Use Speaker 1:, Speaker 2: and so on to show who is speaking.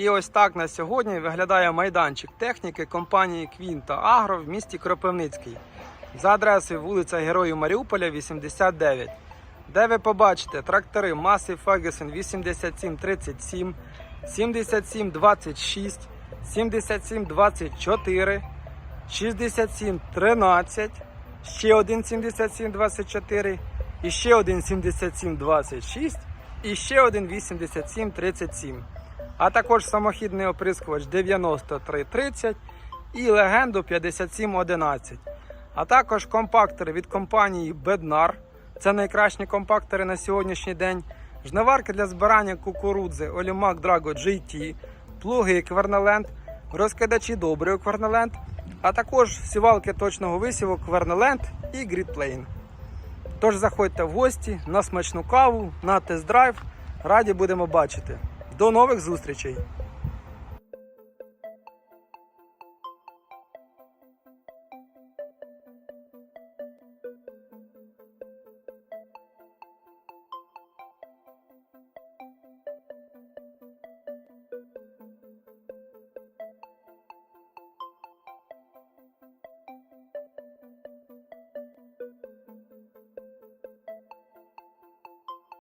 Speaker 1: І ось так на сьогодні виглядає майданчик техніки компанії Квінта Агро в місті Кропивницький. За адресою вулиця Героїв Маріуполя, 89, де ви побачите трактори Massey Ferguson 8737, 7726, 7724, 6713, ще один 7724 і ще один 7726 і ще один 8737 а також самохідний оприскувач 9330 і легенду 5711. А також компактори від компанії Bednar. Це найкращі компактори на сьогоднішній день. Жниварки для збирання кукурудзи Олімак Drago GT, плуги Екверналенд, розкидачі добрий Екверналенд, а також сівалки точного висіву Кверналенд і Грідплейн. Тож заходьте в гості на смачну каву, на тест-драйв. Раді будемо бачити. До нових зустрічей!